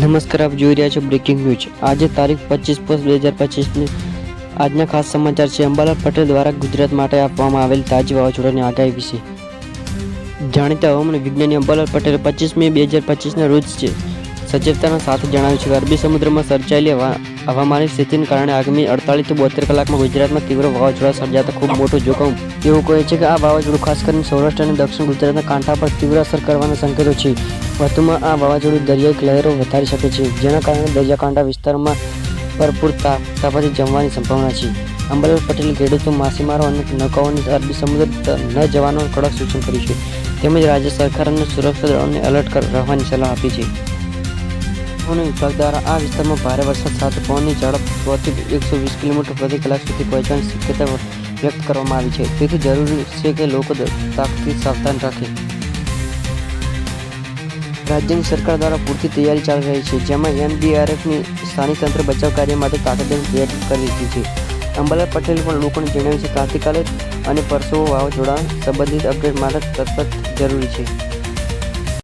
નમસ્કાર આપ જોઈ રહ્યા છો બ્રેકિંગ ન્યૂઝ આજે તારીખ પચીસ પોસ્ટ બે હજાર પચીસની આજના ખાસ સમાચાર છે. અંબાલાલ પટેલ દ્વારા ગુજરાત માટે આપવામાં આવેલ તાજી વાવાઝોડાની આગાહી વિશે. જાણીતા હવામાન વિજ્ઞાની અંબાલાલ પટેલ પચીસ મે બે હજાર પચીસના રોજ છે. સચેતતાના સાથે જણાવ્યું છે અરબી સમુદ્રમાં સર્જાયેલી હવામાનની સ્થિતિને કારણે આગામી અડતાલીસથી બોતેર કલાકમાં ગુજરાતમાં તીવ્ર વાવાઝોડા સર્જાતા ખૂબ મોટું જોખમ. એવું કહે છે કે આ વાવાઝોડું ખાસ કરીને સૌરાષ્ટ્ર અને દક્ષિણ ગુજરાતના કાંઠા પર તીવ્ર અસર કરવાના સંકેતો છે. વધુમાં આ વાવાઝોડું દરિયાઈ લહેરો વધારી શકે છે, જેના કારણે દરિયાકાંઠા વિસ્તારમાં ભરપૂર તાપથી જમવાની સંભાવના છે. અંબાલાલ પટેલે ખેડૂતો માછીમારો અને નૌકાઓને અરબી સમુદ્ર ન જવાનું કડક સૂચન કર્યું છે. તેમજ રાજ્ય સરકાર અને સુરક્ષા દળોને એલર્ટ રહેવાની સલાહ આપી છે. હવામાન વિભાગ દ્વારા આ વિસ્તારમાં ભારે વરસાદ સાથે પવનની ઝડપ પહોંચી એકસો વીસ કિલોમીટર પ્રતિ કલાક સુધી પહોંચવાની શક્યતા વ્યક્ત કરવામાં આવી છે. તેથી જરૂરી છે કે લોકો તાકથી સાવધાન રાખે. રાજ્યની સરકાર દ્વારા પૂરતી તૈયારી ચાલી રહી છે, જેમાં એનડીઆરએફની સ્થાનિક તંત્ર બચાવ કાર્ય માટે તાકીદની તૈયારી કરી લીધી છે. અંબાલાલ પટેલે પણ લોકોને જણાવ્યું છે આવતીકાલે અને પરસો વાવાઝોડા સંબંધિત અપડેટ માટે તરત જરૂરી છે.